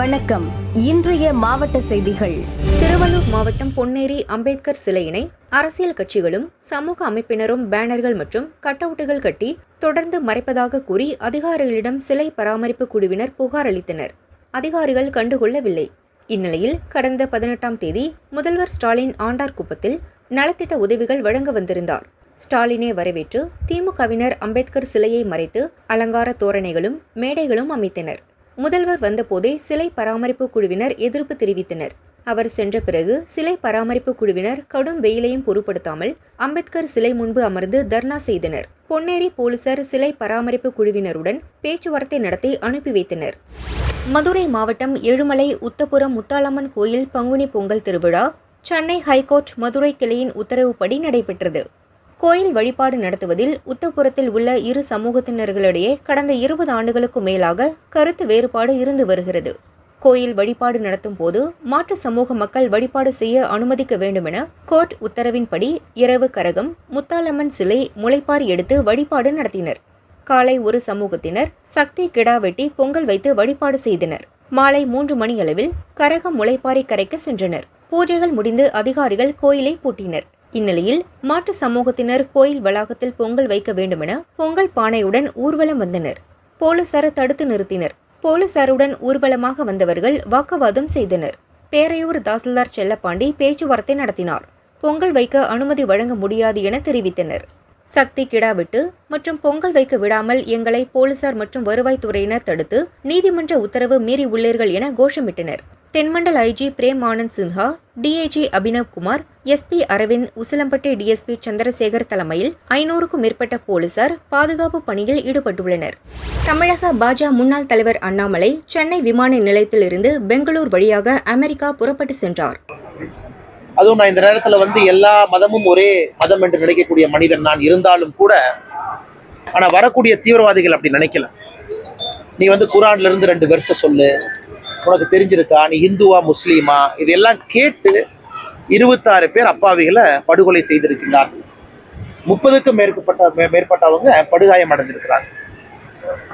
வணக்கம். இன்றைய மாவட்ட செய்திகள். திருவள்ளூர் மாவட்டம் பொன்னேரி அம்பேத்கர் சிலையினை அரசியல் கட்சிகளும் சமூக அமைப்பினரும் பேனர்கள் மற்றும் கட்டவுட்டுகள் கட்டி தொடர்ந்து மறைப்பதாக கூறி அதிகாரிகளிடம் சிலை பராமரிப்பு குழுவினர் புகார் அளித்தனர். அதிகாரிகள் கண்டுகொள்ளவில்லை. இந்நிலையில் கடந்த பதினெட்டாம் தேதி முதல்வர் ஸ்டாலின் ஆண்டார்குப்பத்தில் நலத்திட்ட உதவிகள் வழங்க வந்திருந்தார். ஸ்டாலினை வரவேற்று திமுகவினர் அம்பேத்கர் சிலையை மறைத்து அலங்கார தோரணைகளும் மேடைகளும் அமைத்தனர். முதல்வர் வந்தபோதே சிலை பராமரிப்பு குழுவினர் எதிர்ப்பு தெரிவித்தனர். அவர் சென்ற பிறகு சிலை பராமரிப்பு குழுவினர் கடும் வெயிலையும் பொருட்படுத்தாமல் அம்பேத்கர் சிலை முன்பு அமர்ந்து தர்ணா செய்தனர். பொன்னேரி போலீசார் சிலை பராமரிப்பு குழுவினருடன் பேச்சுவார்த்தை நடத்தி அனுப்பி வைத்தனர். மதுரை மாவட்டம் எழுமலை உத்தபுரம் முத்தாளம்மன் கோயில் பங்குனி பொங்கல் திருவிழா சென்னை ஹைகோர்ட் மதுரை கிளையின் உத்தரவுப்படி நடைபெற்றது. கோயில் வழிபாடு நடத்துவதில் உத்தப்புறத்தில் உள்ள இரு சமூகத்தினர்களிடையே கடந்த இருபது ஆண்டுகளுக்கு மேலாக கருத்து வேறுபாடு இருந்து வருகிறது. கோயில் வழிபாடு நடத்தும் போது மாற்று சமூக மக்கள் வழிபாடு செய்ய அனுமதிக்க வேண்டுமென கோர்ட் உத்தரவின்படி இரவு கரகம் முத்தாலம்மன் சிலை முளைப்பாரி எடுத்து வழிபாடு நடத்தினர். காலை ஒரு சமூகத்தினர் சக்தி கிடா வெட்டி பொங்கல் வைத்து வழிபாடு செய்தனர். மாலை மூன்று மணியளவில் கரகம் முளைப்பாரி கரைக்கு சென்றனர். பூஜைகள் முடிந்து அதிகாரிகள் கோயிலை பூட்டினர். இந்நிலையில் மாற்று சமூகத்தினர் கோயில் வளாகத்தில் பொங்கல் வைக்க வேண்டுமென பொங்கல் பானையுடன் ஊர்வலம் வந்தனர். போலீசார தடுத்து நிறுத்தினர். போலீசாருடன் ஊர்வலமாக வந்தவர்கள் வாக்குவாதம் செய்தனர். பேரையூர் தாசில்தார் செல்லப்பாண்டி பேச்சுவார்த்தை நடத்தினார். பொங்கல் வைக்க அனுமதி வழங்க முடியாது என தெரிவித்தனர். சக்தி கிடாவிட்டு மற்றும் பொங்கல் வைக்க விடாமல் எங்களை போலீசார் மற்றும் வருவாய்த்துறையினர் தடுத்து நீதிமன்ற உத்தரவு மீறி உள்ளீர்கள் என கோஷமிட்டனர். தென்மண்டல் IG Prem Anand Sinha DIG Abhinav Kumar SP Aravind Usilampatti DSP Chandrasekar தலைமையில் ஐநூறுக்கும் மேற்பட்ட போலீசார் பாதுகாப்பு பணியில் ஈடுபட்டுள்ளனர். தமிழக பாஜக முன்னாள் தலைவர் அண்ணாமலை சென்னை விமான நிலையத்திலிருந்து பெங்களூர் வழியாக அமெரிக்கா புறப்பட்டு சென்றார். அதுவும் நான் இந்த நேரத்தில் வந்து எல்லா மதமும் ஒரே மதம் என்று நினைக்கக்கூடிய மனிதன் நான் இருந்தாலும் கூட ஆனா வரக்கூடிய தீவிரவாதிகள் அப்படி நினைக்கல. நீ வந்து குரான்ல இருந்து ரெண்டு வருஷம் சொல்லு உனக்கு தெரிஞ்சிருக்கா? நீ இந்துவா முஸ்லீமா? இதெல்லாம் கேட்டு இருபத்தாறு பேர் அப்பாவிகளை படுகொலை செய்திருக்கிறார்கள். முப்பதுக்கும் மேற்பட்ட மே- மேற்பட்டவங்க படுகாயம் அடைந்திருக்கிறாங்க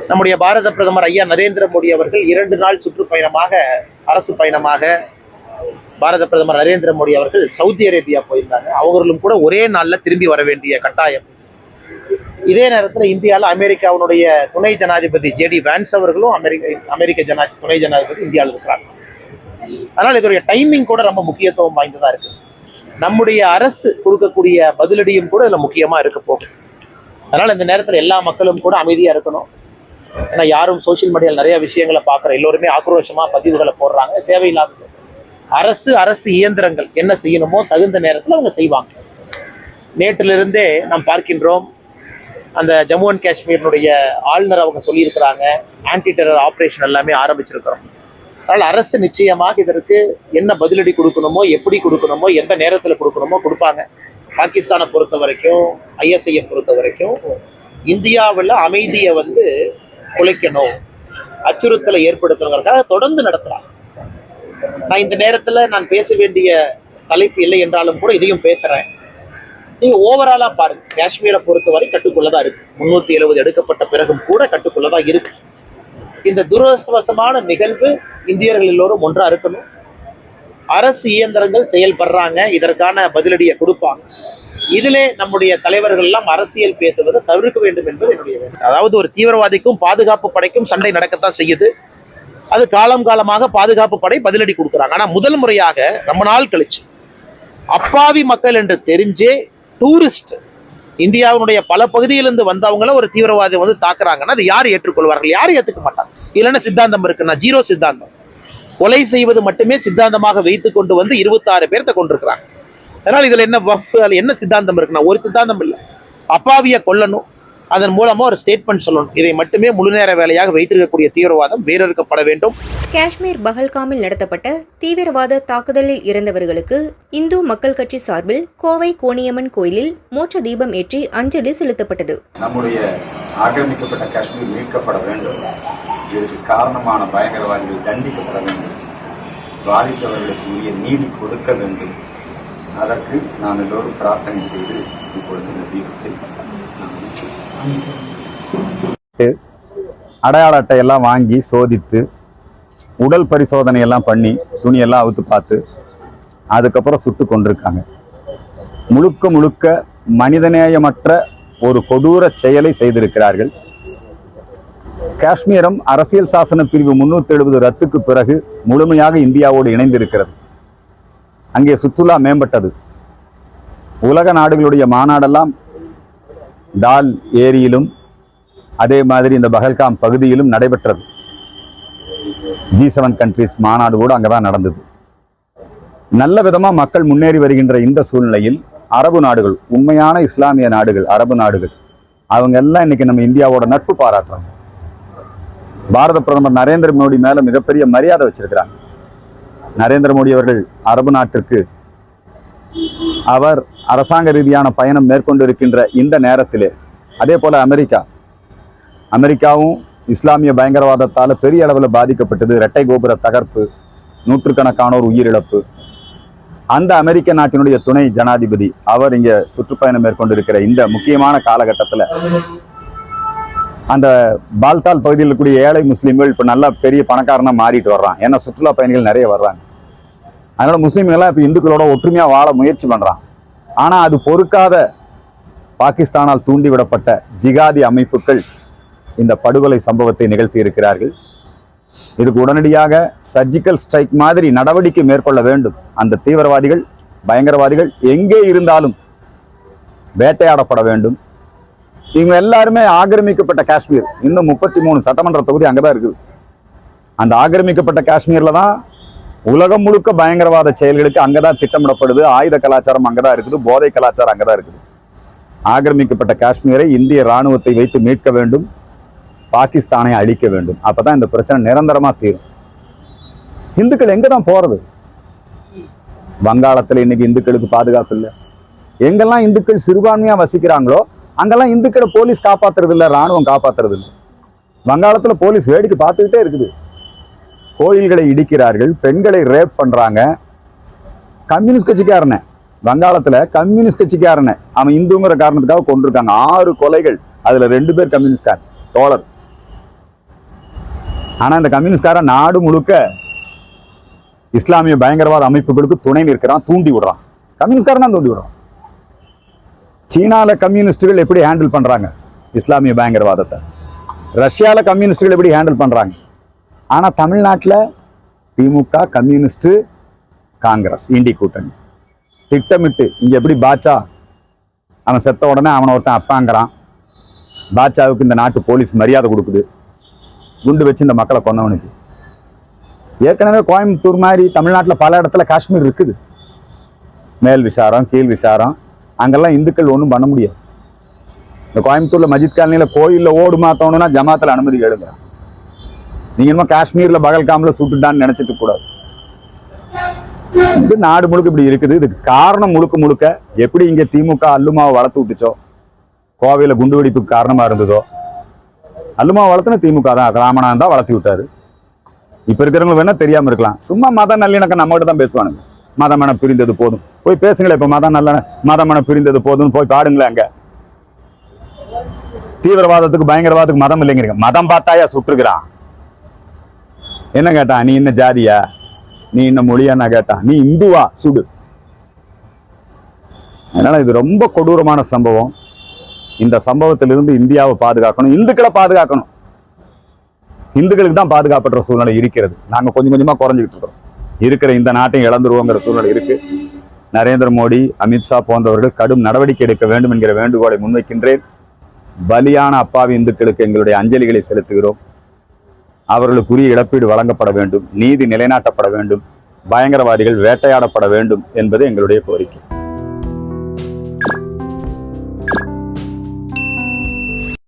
நம்முடைய பாரத பிரதமர் ஐயா நரேந்திர மோடி அவர்கள் இரண்டு நாள் சுற்றுப்பயணமாக அரசு பயணமாக பாரத பிரதமர் நரேந்திர மோடி அவர்கள் சவுதி அரேபியா போயிருந்தாங்க. அவர்களும் கூட ஒரே நாளில் திரும்பி வர வேண்டிய கட்டாயம். இதே நேரத்தில் இந்தியாவில் அமெரிக்காவினுடைய துணை ஜனாதிபதி ஜேடி வேன்ஸ் அவர்களும் அமெரிக்க அமெரிக்க ஜனா துணை ஜனாதிபதி இந்தியாவில் இருக்கிறாங்க. அதனால் இதோடைய டைமிங் கூட ரொம்ப முக்கியத்துவம் வாய்ந்ததாக இருக்கு. நம்முடைய அரசு கொடுக்கக்கூடிய பதிலடியும் கூட இதில் முக்கியமாக இருக்க போகும் அதனால் இந்த நேரத்தில் எல்லா மக்களும் கூட அமைதியாக இருக்கணும். ஏன்னா யாரும் சோஷியல் மீடியாவில் நிறைய விஷயங்களை பார்க்குற எல்லோருமே ஆக்ரோஷமா பதிவுகளை போடுறாங்க தேவையில்லாதது. அரசு அரசு இயந்திரங்கள் என்ன செய்யணுமோ தகுந்த நேரத்தில் அவங்க செய்வாங்க. நேற்றிலிருந்தே நாம் பார்க்கின்றோம் அந்த ஜம்மு அண்ட் காஷ்மீரினுடைய ஆளுநர் அவங்க சொல்லியிருக்கிறாங்க. ஆன்டி டெரர் ஆப்ரேஷன் எல்லாமே ஆரம்பிச்சிருக்கிறோம். அதனால் அரசு நிச்சயமாக இதற்கு என்ன பதிலடி கொடுக்கணுமோ எப்படி கொடுக்கணுமோ எந்த நேரத்தில் கொடுக்கணுமோ கொடுப்பாங்க. பாகிஸ்தானை பொறுத்த வரைக்கும் ஐஎஸ்ஐயை பொறுத்த வரைக்கும் இந்தியாவில் அமைதியை வந்து குலைக்கணும் அச்சுறுத்தலை ஏற்படுத்தணுங்கிறதுக்காக தொடர்ந்து நடத்துகிறாங்க நான் இந்த நேரத்தில் நான் பேச வேண்டிய தலைப்பு இல்லை என்றாலும் கூட இதையும் பேசுகிறேன் நீங்க ஓவராலா பாருங்க. காஷ்மீரை பொறுத்தவரை கட்டுக்குள்ளதான் இருக்கு. முன்னூத்தி எழுபது எடுக்கப்பட்ட பிறகும் கூட கட்டுக்குள்ளதான் இருக்கு. இந்த துரதிருஷ்டவசமான நிகழ்வு இந்தியர்கள் எல்லோரும் ஒன்றா இருக்கணும். அரசு இயந்திரங்கள் செயல்படுறாங்க இதற்கான பதிலடியை கொடுப்பாங்க. இதிலே நம்முடைய தலைவர்கள் எல்லாம் அரசியல் பேசுவதை தவிர்க்க வேண்டும் என்பது என்னுடைய அதாவது ஒரு தீவிரவாதிக்கும் பாதுகாப்பு படைக்கும் சண்டை நடக்கத்தான் செய்யுது. அது காலம் காலமாக பாதுகாப்பு படை பதிலடி கொடுக்குறாங்க. ஆனா முதல் முறையாக ரொம்ப நாள் கழிச்சு அப்பாவி மக்கள் என்று தெரிஞ்சே டூரிஸ்ட் இந்தியாவினுடைய பல பகுதியிலிருந்து வந்தவங்கள ஒரு தீவிரவாதி வந்து தாக்குறாங்கன்னா அது யார் ஏற்றுக்கொள்வார்கள்? யாரும் ஏத்துக்க மாட்டாங்க. இல்லைன்னா சித்தாந்தம் இருக்குன்னா ஜீரோ சித்தாந்தம். கொலை செய்வது மட்டுமே சித்தாந்தமாக வைத்து கொண்டு வந்து இருபத்தாறு பேர்த்த கொண்டிருக்கிறாங்க அதனால் இதுல என்ன வஃப் என்ன சித்தாந்தம் இருக்குன்னா ஒரு சித்தாந்தம் இல்லை. அப்பாவியை கொல்லணும். அதன் மூலமா ஒரு ஸ்டேட்மெண்ட் சொல்லணும். இதை மட்டுமே முழு நேர வேலையாக வைத்திருக்கக்கூடிய தீவிரவாதம் வேறறுக்கப்பட வேண்டும். காஷ்மீர் பஹல்காமில் நடத்தப்பட்ட தீவிரவாத தாக்குதலில் இறந்தவர்களுக்கு இந்து மக்கள் கட்சி சார்பில் கோவை கோணியம்மன் கோயிலில் மோட்ச தீபம் ஏற்றி அஞ்சலி செலுத்தப்பட்டது. நம்முடைய ஆக்கிரமிக்கப்பட்ட காஷ்மீர் மீட்கப்பட வேண்டும். இதற்கு காரணமான பயங்கரவாதிகள் தண்டிக்கப்பட வேண்டும். பாதித்தவர்களுக்கு உரிய நீதி கொடுக்க வேண்டும். அதற்கு நாம் எல்லோரும் பிரார்த்தனை செய்து இப்பொழுது இந்த தீபத்தை அடையாள அட்டை எல்லாம் வாங்கி சோதித்து உடல் பரிசோதனை எல்லாம் பண்ணி துணியெல்லாம் அவுத்து பார்த்து அதுக்கப்புறம் சுட்டு கொண்டிருக்காங்க. முழுக்க முழுக்க மனிதநேயமற்ற ஒரு கொடூர செயலை செய்திருக்கிறார்கள். காஷ்மீரம் அரசியல் சாசன பிரிவு முன்னூத்தி எழுபது ரத்துக்கு பிறகு முழுமையாக இந்தியாவோடு இணைந்திருக்கிறது. அங்கே சுற்றுலா மேம்பட்டது. உலக நாடுகளுடைய மாநாடெல்லாம் டால் ஏரியிலும் அதே மாதிரி இந்த பகல்காம் பகுதியிலும் நடைபெற்றது. ஜி செவன் கண்ட்ரிஸ் மாநாடு கூட அங்கதான் நடந்தது. நல்ல விதமா மக்கள் முன்னேறி வருகின்ற இந்த சூழ்நிலையில் அரபு நாடுகள் உண்மையான இஸ்லாமிய நாடுகள் அரபு நாடுகள் அவங்க எல்லாம் இன்னைக்கு நம்ம இந்தியாவோட நட்பு பாராட்டுறாங்க. பாரத பிரதமர் நரேந்திர மோடி மேல மிகப்பெரிய மரியாதை வச்சிருக்கிறாங்க. நரேந்திர மோடி அவர்கள் அரபு நாட்டிற்கு அவர் அரசாங்க ரீதியான பயணம் மேற்கொண்டு இருக்கின்ற இந்த நேரத்திலே அதே போல அமெரிக்கா. அமெரிக்காவும் இஸ்லாமிய பயங்கரவாதத்தால் பெரிய அளவில் பாதிக்கப்பட்டது. இரட்டை கோபுர தகர்ப்பு நூற்றுக்கணக்கானோர் உயிரிழப்பு. அந்த அமெரிக்க நாட்டினுடைய துணை ஜனாதிபதி அவர் இங்க சுற்றுப்பயணம் மேற்கொண்டிருக்கிற இந்த முக்கியமான காலகட்டத்தில் அந்த பால்தால் பகுதியில் இருக்கக்கூடிய ஏழை முஸ்லீம்கள் இப்ப நல்லா பெரிய பணக்காரனா மாறிட்டு வர்றான். ஏன்னா சுற்றுலா பயணிகள் நிறைய வர்றாங்க. அதனால முஸ்லீம்கள்லாம் இப்போ இந்துக்களோட ஒற்றுமையா வாழ முயற்சி பண்றான் ஆனா அது பொறுக்காத பாகிஸ்தானால் தூண்டிவிடப்பட்ட ஜிகாதி அமைப்புகள் இந்த படுகொலை சம்பவத்தை நிகழ்த்தி இருக்கிறார்கள். இதுக்கு உடனடியாக சர்ஜிக்கல் ஸ்ட்ரைக் மாதிரி நடவடிக்கை மேற்கொள்ள வேண்டும். அந்த தீவிரவாதிகள் பயங்கரவாதிகள் எங்கே இருந்தாலும் வேட்டையாடப்பட வேண்டும். இவங்க எல்லாருமே ஆக்கிரமிக்கப்பட்ட காஷ்மீர். இன்னும் முப்பத்தி மூணு சட்டமன்ற தொகுதி அங்கதான் இருக்குது. அந்த ஆக்கிரமிக்கப்பட்ட காஷ்மீர்ல தான் உலகம் முழுக்க பயங்கரவாத செயல்களுக்கு அங்கதான் திட்டமிடப்படுது. ஆயுத கலாச்சாரம் அங்கதான் இருக்குது. போதை கலாச்சாரம் அங்கதான் இருக்குது. ஆக்கிரமிக்கப்பட்ட காஷ்மீரை இந்திய ராணுவத்தை வைத்து மீட்க வேண்டும். பாகிஸ்தானை அழிக்க வேண்டும். அப்பதான் இந்த பிரச்சனை நிரந்தரமா தீரும். இந்துக்கள் எங்க தான் போறது? வங்காளத்துல இன்னைக்கு இந்துக்களுக்கு பாதுகாப்பு இல்லை. எங்கெல்லாம் இந்துக்கள் சிறுபான்மையா வசிக்கிறாங்களோ அங்கெல்லாம் இந்துக்களை போலீஸ் காப்பாத்துறது இல்ல ராணுவம் காப்பாத்துறது இல்லை வங்காளத்துல போலீஸ் வேடிக்கை பார்த்துக்கிட்டே இருக்குது. கோயில்களை இடிக்கிறார்கள் பெண்களை ரேப் பண்றாங்க. கம்யூனிஸ்ட் கட்சிக்காரனை வங்காளத்துல கம்யூனிஸ்ட் கட்சிக்காரனை அவன் இந்துங்கிற காரணத்துக்காக கொண்டிருக்காங்க ஆறு கொலைகள் அதுல ரெண்டு பேர் கம்யூனிஸ்ட்கார் தோழர். ஆனா இந்த கம்யூனிஸ்ட்காரன் நாடு முழுக்க இஸ்லாமிய பயங்கரவாத அமைப்புகளுக்கு துணை நிற்கிறான் தூண்டி விடுறான். கம்யூனிஸ்ட்காரன் தான் தூண்டி விடுறான். சீனால கம்யூனிஸ்டுகள் எப்படி ஹேண்டில் பண்றாங்க? இஸ்லாமிய பயங்கரவாதத்தை. ரஷ்யால கம்யூனிஸ்டுகள் எப்படி ஹேண்டில் பண்றாங்க? ஆனா தமிழ்நாட்டுல திமுக கம்யூனிஸ்ட் காங்கிரஸ் இண்டி கூட்டணி. திட்டமிட்டு இங்க எப்படி பாட்சா அவன் செத்த உடனே அவனை ஒருத்தன் அப்பாங்கிறான். பாட்சாவுக்கு இந்த நாட்டு போலீஸ் மரியாதை கொடுக்குது. குண்டு வச்சு இந்த மக்களை கொன்னவனுக்கு. ஏற்கனவே கோயம்புத்தூர் மாதிரி தமிழ்நாட்டில் பல இடத்துல காஷ்மீர் இருக்குது. மேல் விசாரம் கீழ் விசாரம். அங்கெல்லாம் இந்துக்கள் ஒன்றும் பண்ண முடியாது. இந்த கோயம்புத்தூர்ல மஜித் காலனியில் கோயிலில் ஓடு மாற்றணும்னா ஜமாத்தில் அனுமதி கேளுங்க நீங்க என்னமோ காஷ்மீர்ல பகல்காம்ல சுட்டுட்டான்னு நினைச்சிட்டு கூடாது இது நாடு முழுக்க இப்படி இருக்குது. இதுக்கு காரணம் முழுக்க முழுக்க எப்படி இங்க திமுக அல்லுமாவை வளர்த்து விட்டுச்சோ கோவையில குண்டு வெடிப்புக்கு காரணமா இருந்ததோ அல்லுமாவை வளர்த்துன திமுக தான் ராமநாதன் தான் வளர்த்தி விட்டாரு. இப்ப இருக்கிறவங்களுக்கு வேணா தெரியாம இருக்கலாம். சும்மா மத நல்லிணக்கம் நம்மகிட்ட தான் பேசுவானுங்க. மதமன பிரிந்தது போதும். போய் பேசுங்களேன் இப்ப மதம் நல்ல மதமன பிரிந்தது போதும் போய் பாடுங்களேன் அங்க. தீவிரவாதத்துக்கு பயங்கரவாதத்துக்கு மதம் இல்லைங்கிறீங்க. மதம் பார்த்தாயா சுட்டுருக்கிறான். என்ன கேட்டான் நீ என்ன ஜாதியா? நீ என்ன மொழியா நான் கேட்டான் நீ இந்துவா? சுடு. அதனால இது ரொம்ப கொடூரமான சம்பவம். இந்த சம்பவத்திலிருந்து இந்தியாவை பாதுகாக்கணும். இந்துக்களை பாதுகாக்கணும். இந்துக்களுக்கு தான் பாதுகாப்பற்ற சூழ்நிலை இருக்கிறது. நாங்க கொஞ்சம் கொஞ்சமா குறைஞ்சிக்கிட்டு இருக்கோம். இருக்கிற இந்த நாட்டையும் இழந்துருவோங்கிற சூழ்நிலை இருக்கு. நரேந்திர மோடி அமித்ஷா போன்றவர்கள் கடும் நடவடிக்கை எடுக்க வேண்டும் என்கிற வேண்டுகோளை முன்வைக்கின்றேன். பலியான அப்பாவி இந்துக்களுக்கு எங்களுடைய அஞ்சலிகளை செலுத்துகிறோம். அவர்களுக்குரிய இழப்பீடு வழங்கப்பட வேண்டும் நீதி நிலைநாட்டப்பட வேண்டும் பயங்கரவாதிகள் வேட்டையாடப்பட வேண்டும் என்பது எங்களுடைய கோரிக்கை.